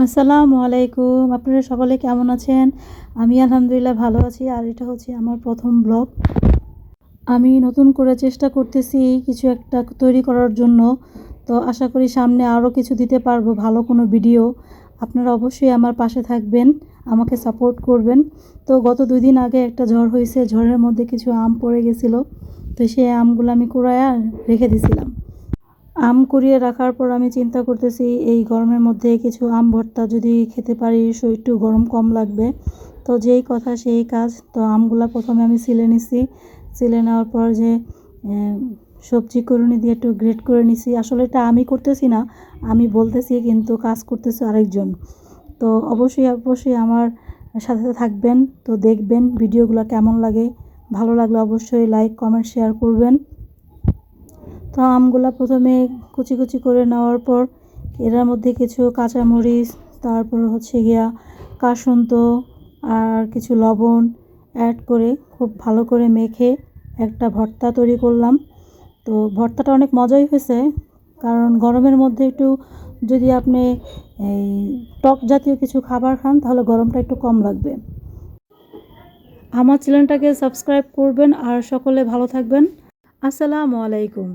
আসসালামু আলাইকুম। আপনারা সকলে কেমন আছেন? আমি আলহামদুলিল্লাহ ভালো আছি। আর এটা হচ্ছে আমার প্রথম ব্লগ। আমি নতুন করে চেষ্টা করতেছি কিছু একটা তৈরি করার জন্য। তো আশা করি সামনে আরও কিছু দিতে পারব, ভালো কোনো ভিডিও। আপনারা অবশ্যই আমার পাশে থাকবেন, আমাকে সাপোর্ট করবেন। তো গত দুই দিন আগে একটা ঝড় হয়েছে, ঝড়ের মধ্যে কিছু আম পড়ে গেছিল। তো সেই আমগুলো আমি কুড়ায়া রেখে দিছিলাম। আম কুড়িয়ে রাখার পর আমি চিন্তা করতেছি, এই গরমের মধ্যে কিছু আম ভর্তা যদি খেতে পারি একটু গরম কম লাগবে। তো যেই কথা সেই কাজ, তো আমগুলা প্রথমে আমি সিলে নিছি। সিলে নেওয়ার পর যে সবজি করুনি দিয়ে একটু গ্রেট করে নিছি। আসলে এটা আমি করতেছি না, আমি বলতেছি কিন্তু কাজ করতেছে আরেকজন। তো অবশ্যই অবশ্যই আমার সাথে থাকবেন, তো দেখবেন ভিডিওগুলো কেমন লাগে। ভালো লাগলে অবশ্যই লাইক কমেন্ট শেয়ার করবেন। তো আমগুলা প্রথমে কুচি কুচি করে নেওয়ার পর এটার মধ্যে কিছু কাঁচামরিচ, তারপর হচ্ছে গিয়া কাসন্ত আর কিছু লবণ অ্যাড করে খুব ভালো করে মেখে একটা ভর্তা তৈরি করলাম। তো ভর্তাটা অনেক মজাই হয়েছে, কারণ গরমের মধ্যে একটু যদি আপনি এই টক জাতীয় কিছু খাবার খান, তাহলে গরমটা একটু কম লাগবে। আমার চ্যানেলটাকে সাবস্ক্রাইব করবেন আর সকলে ভালো থাকবেন। আসসালামু আলাইকুম।